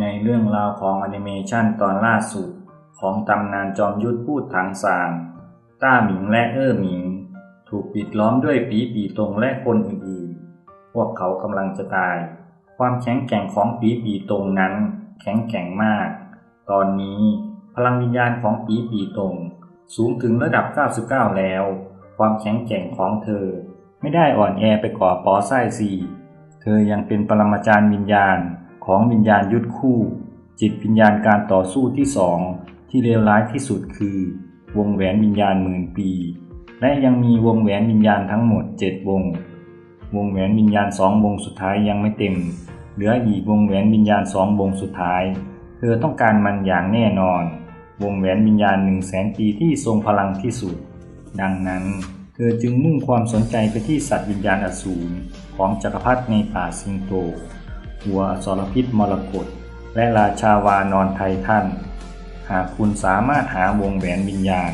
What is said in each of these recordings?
ในเรื่องราวของแอนิเมชันตอนล่าสุด ของตำนานจอมยุทธพูดถังสาง ต้าหมิงและเอ้อหมิง ถูกปิดล้อมด้วยปีปีตรงและคนอื่นๆ พวกเขากำลังจะตาย ความแข็งแกร่งของปีปีตรงนั้น แข็งแกร่งมาก ตอนนี้พลังวิญญาณของปีปีตรงสูงถึงระดับ 99 แล้ว ความแข็งแกร่งของเธอ ไม่ได้อ่อนแอไปกว่าปอไส้ซีเธอยังเป็นปรมาจารย์วิญญาณ ของวิญญาณยุทธคู่ จิตวิญญาณการต่อสู้ที่สองที่เลวร้ายที่สุดคือ วงแหวนวิญญาณหมื่นปี และยังมีวงแหวนวิญญาณทั้งหมดเจ็ดวง วงแหวนวิญญาณสองวงสุดท้ายยังไม่เต็ม เหลืออีกวงแหวนวิญญาณสองวงสุดท้าย เธอต้องการมันอย่างแน่นอน วงแหวนวิญญาณหนึ่งแสนปีที่ทรงพลังที่สุด ดังนั้นเธอจึงมุ่งความสนใจไปที่สัตว์วิญญาณอสูรของจักรพรรดิในป่าสิงโต หัวอสรพิษมรกตและราชาวานอนไททันหากคุณสามารถหาวงแหวนวิญญาณ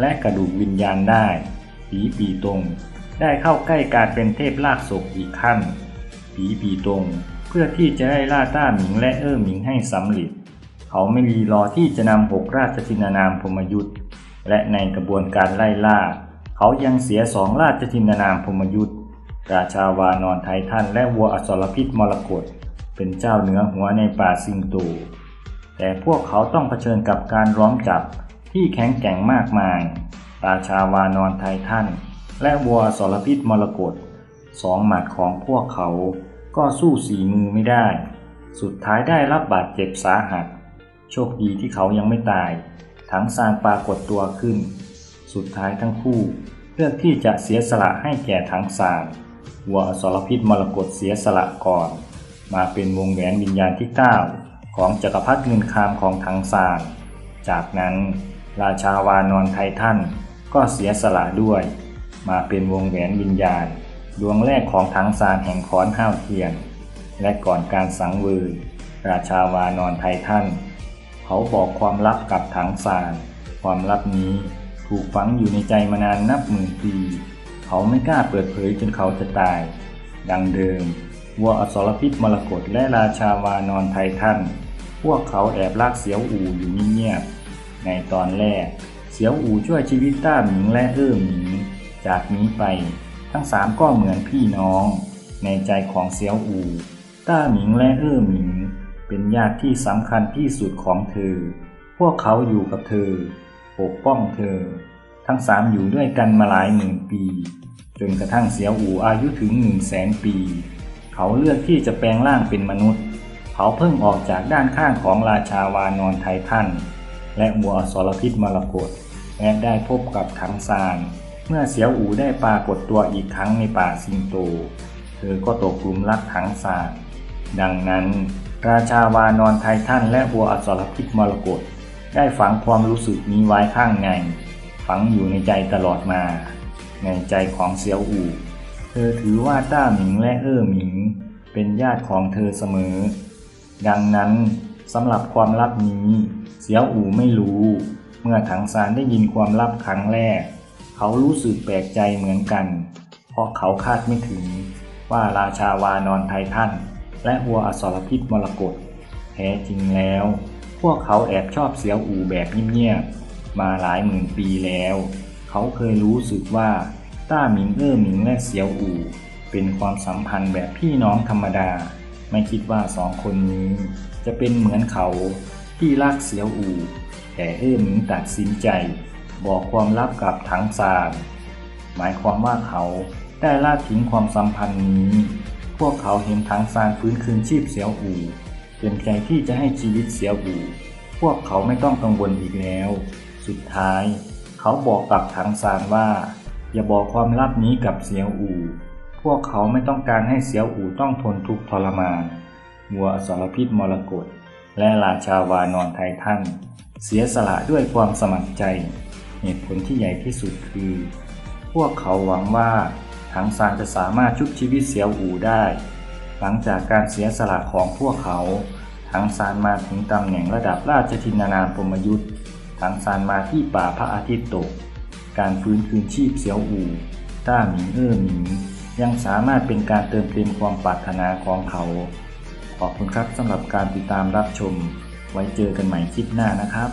และกระดูกวิญญาณได้ผีปีตง ได้เข้าใกล้การเป็นเทพลากศพอีกขั้นผีปีตง เพื่อที่จะได้ล่าต้าหมิงและเอ้อหมิงให้สำเร็จ เขาไม่รีรอที่จะนำหกราชทินานามพมยุทธ์และในกระบวนการไล่ล่า เขายังเสียสองราชทินานามพมยุทธ์ราชาวานอนไททันและวัวอสรพิษมรกต เป็นเจ้าเหนือหัวในป่าสิงโตแต่พวกเขาต้องเผชิญกับการร้อมจับที่แข็งแกร่งมากมายราชาวานอนไททันและวัวอสรพิษมรกตสองหมัดของพวกเขาก็สู้สีมือไม่ได้ สุดท้ายได้รับบาดเจ็บสาหัส โชคดีที่เขายังไม่ตาย ทั้งซานปรากฏตัวขึ้น สุดท้ายทั้งคู่เลือกที่จะเสียสละให้แก่ทั้งซานวัวอสรพิษมรกตเสียสละก่อน มาเป็นวงแหวนวิญญาณที่ 9 ของจักรพรรดิเงินคามของทังซาน จากนั้นราชาวานอนไททันก็เสียสละด้วย มาเป็นวงแหวนวิญญาณ ดวงแรกของทังซานแห่งคอนห้าวเทียน และก่อนการสังเวยราชาวานอนไททันเขาบอกความลับกับถังซาน ความลับนี้ถูกฝังอยู่ในใจมานานนับหมื่นปี เขาไม่กล้าเปิดเผยจนเขาจะตาย ดังเดิม วัวอสรพิษมรกตและราชาวานอนไททัน พวกเขาแอบลากเสียวอูอยู่เงียบๆในตอนแรก เสียวอูช่วยชีวิตต้าหมิงและเอ้อหมิง จากนี้ไป ทั้งสามก็เหมือนพี่น้อง ในใจของเสียวอู ต้าหมิงและเอ้อหมิง เป็นญาติที่สำคัญที่สุดของเธอ พวกเขาอยู่กับเธอ ปกป้องเธอ ทั้งสามอยู่ด้วยกันมาหลายหมื่นปี จนกระทั่งเสียวอูอายุถึงหนึ่งแสนปี เขาเลือกที่จะแปลงร่างเป็นมนุษย์ เขาเพิ่งออกจากด้านข้างของราชาวานอนไททัน และบัวอสรพิษมรกตและได้พบกับถังซานเมื่อเสียวอูได้ปรากฏตัวอีกครั้งในป่าสิงโต เธอก็ตกหลุมรักถังซานดังนั้น ราชาวานอนไททันและบัวอสรพิษมรกตได้ฝังความรู้สึกนี้ไว้ข้างใน ฝังอยู่ในใจตลอดมา ในใจของเซียวอู่ เธอถือว่าต้าหมิงและเอ้อหมิง เป็นญาติของเธอเสมอ ดังนั้นสำหรับความลับนี้ เสียวอู่ไม่รู้ เมื่อถังซานได้ยินความลับครั้งแรก เขารู้สึกแปลกใจเหมือนกัน เพราะเขาคาดไม่ถึงว่าราชาวานอนไททันและหัวอสรพิษมรกตแท้จริงแล้ว พวกเขาแอบชอบเสียวอู่แบบเงียบๆมาหลายหมื่นปีแล้ว เขาเคยรู้สึกว่า ต้าหมิงเอ้อหมิงและเสียวอู่ เป็นความสัมพันธ์แบบพี่น้องธรรมดา ไม่คิดว่าสองคนนี้ จะเป็นเหมือนเขาที่รักเสียวอู่ แต่เอ้อหมิงตัดสินใจ บอกความลับกับถังซานหมายความว่าเขาได้ละทิ้งความสัมพันธ์นี้ พวกเขาเห็นถังซานฟื้นคืนชีพเสียวอู่เต็มใจที่จะให้ชีวิตเสียวอู่ พวกเขาไม่ต้องกังวลอีกแล้ว สุดท้าย เขาบอกกับถังซานว่า อย่าบอกความลับนี้กับเสียวอู่ พวกเขาไม่ต้องการให้เสียวอู่ต้องทนทุกข์ทรมานวัวอสรพิษมรกตและราชาวานอนไททันเสียสละด้วยความสมัครใจ เหตุผลที่ใหญ่ที่สุดคือ พวกเขาหวังว่าถังซานจะสามารถชุบชีวิตเสียวอู่ได้ หลังจากการเสียสละของพวกเขาถังซานมาถึงตำแหน่งระดับราชทินานามพมยุทธ์ถังซานมาที่ป่าพระอาทิตย์ตก การฟื้นคืนชีพเสียวอู่ต้าหมิงเอ้อหมิง ยังสามารถเป็นการเติมเต็มความปรารถนาของเขา ขอบคุณครับสำหรับการติดตามรับชม ไว้เจอกันใหม่คลิปหน้านะครับ